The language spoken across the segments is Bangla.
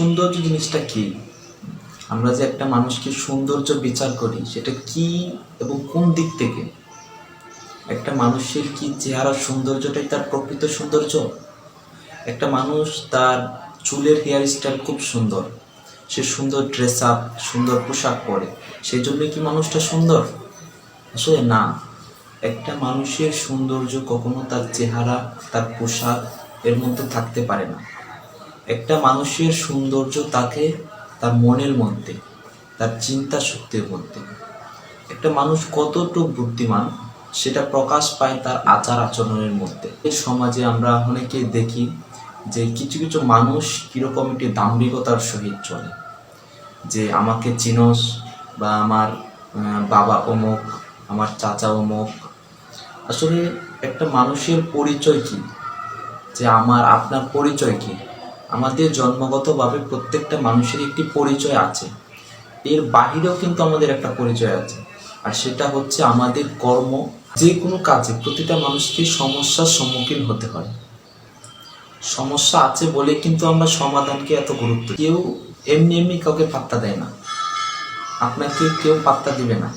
সৌন্দর্য জিনিসটা কি? আমরা যে একটা মানুষকে সৌন্দর্য বিচার করি, সেটা কি এবং কোন দিক থেকে? একটা মানুষের কি চেহারার সৌন্দর্যটাই তার প্রকৃত সৌন্দর্য? একটা মানুষ তার চুলের হেয়ার স্টাইল খুব সুন্দর। সে সুন্দর ড্রেস আপ সুন্দর পোশাক পরে। সেই জন্য কি মানুষটা সুন্দর? আসলে না। একটা মানুষের সৌন্দর্য কখনো তার চেহারা, তার পোশাক এর মধ্যে থাকতে পারে না। একটা মানুষের সৌন্দর্য তাকে তার মনের মধ্যে, তার চিন্তা শক্তির মধ্যে। একটা মানুষ কতটুকু বুদ্ধিমান, সেটা প্রকাশ পায় তার আচার আচরণের মধ্যে। এই সমাজে আমরা অনেকে দেখি যে কিছু কিছু মানুষ কীরকম একটি দাম্ভিকতার সহিত চলে। যে আমাকে চিনস বা আমার বাবা অমুক, আমার চাচা অমুক। আসলে একটা মানুষের পরিচয় কি? যে আমার, আপনার পরিচয় কি? আমাদের জন্মগতভাবে প্রত্যেকটা মানুষের একটি পরিচয় আছে। এর বাহিরেও কিন্তু আমাদের একটা পরিচয় আছে। আর সেটা হচ্ছে আমাদের কর্ম যে কোনো কাজে প্রতিটা মানুষকে সমস্যার সম্মুখীন হতে হয়। সমস্যা আছে বলে কিন্তু আমরা সমাধানকে এত গুরুত্ব কেউ এমনি এমনি কাউকে পাত্তা দেয় না। আপনাকে কেউ পাত্তা দিবে না।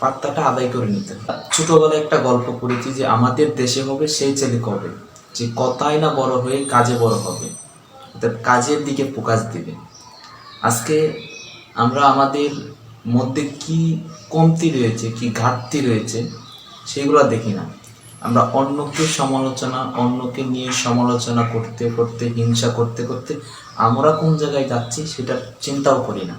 পাত্তাটা আদায় করে নিতে ছোটবেলায় একটা গল্প পড়েছি যে, আমাদের দেশে হবে, সেই ছেলে কবে? যে কথায় না বড় হয়ে কাজে বড় হবে। অর্থাৎ কাজের দিকে ফোকাস দিবে। আজকে আমরা আমাদের মধ্যে কি কমতি রয়েছে, কি ঘাটতি রয়েছে, সেগুলো দেখি না। আমরা অন্যকে সমালোচনা, অন্যকে নিয়ে সমালোচনা করতে করতে, হিংসা করতে করতে আমরা কোন জায়গায় যাচ্ছি সেটা চিন্তাও করি না।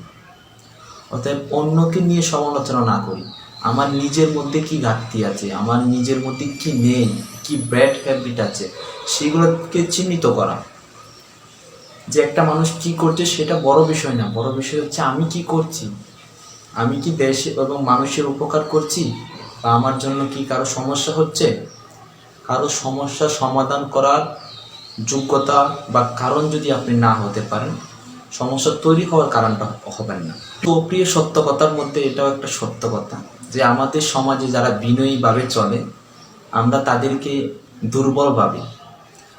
অতএব অন্যকে নিয়ে সমালোচনা না করি। আমার নিজের মধ্যে কি ঘাটতি আছে? আমার নিজের মধ্যে কি নেই? কি ব্যাড হ্যাবিট আছে? সেগুলোকে চিহ্নিত করা। যে একটা মানুষ কি করছে সেটা বড় বিষয় না। বড় বিষয় হচ্ছে আমি কি করছি? আমি কি দেশ এবং মানুষের উপকার করছি? বা আমার জন্য কি কারও সমস্যা হচ্ছে? কারও সমস্যা সমাধান করার যোগ্যতা বা কারণ যদি আপনি না হতে পারেন, সমস্যা তৈরি হওয়ার কারণটা হবেন না। তো প্রিয় সত্য কথার মধ্যে এটাও একটা সত্য কথা যে আমাদের সমাজে যারা বিনয়ীভাবে চলে, আমরা তাদেরকে দুর্বল ভাবি।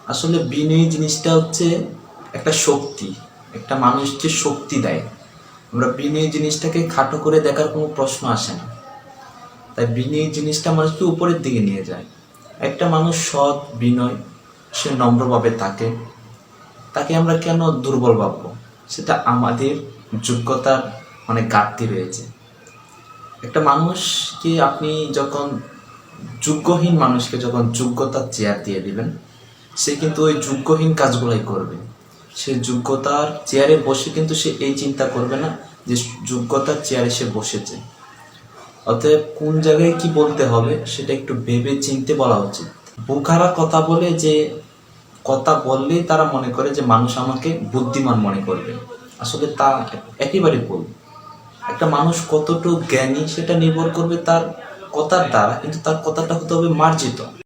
আসলে বিনয়ী জিনিসটা হচ্ছে একটা শক্তি, একটা মানুষকে শক্তি দেয়। আমরা বিনয়ী জিনিসটাকে খাটো করে দেখার কোনো প্রশ্ন আসে না। তাই বিনয়ী জিনিসটা মানুষকে উপরের দিকে নিয়ে যায়। একটা মানুষ সৎ, বিনয়, সে নম্রভাবে থাকে। তাকে আমরা কেন দুর্বল ভাববো? সেটা আমাদের যোগ্যতার অনেক ঘাটতি রয়েছে। একটা মানুষকে আপনি যখন যোগ্যহীন মানুষকে যখন যোগ্যতার চেয়ার দিয়ে দিবেন, সে কিন্তু ওই যোগ্যহীন কাজগুলাই করবে। সে যোগ্যতার চেয়ারে বসে কিন্তু সে এই চিন্তা করবে না যে যোগ্যতার চেয়ারে সে বসেছে। অতএব কোন জায়গায় কি বলতে হবে সেটা একটু ভেবে চিনতে বলা উচিত। বোকারা কথা বলে যে, কথা বললেই তারা মনে করে যে মানুষ আমাকে বুদ্ধিমান মনে করবে। আসলে তা একেবারে ভুল। একটা মানুষ কতটুকু জ্ঞানী সেটা নির্ভর করবে তার কথার দ্বারা, কিন্তু তার কথাটা হতে হবে মার্জিত।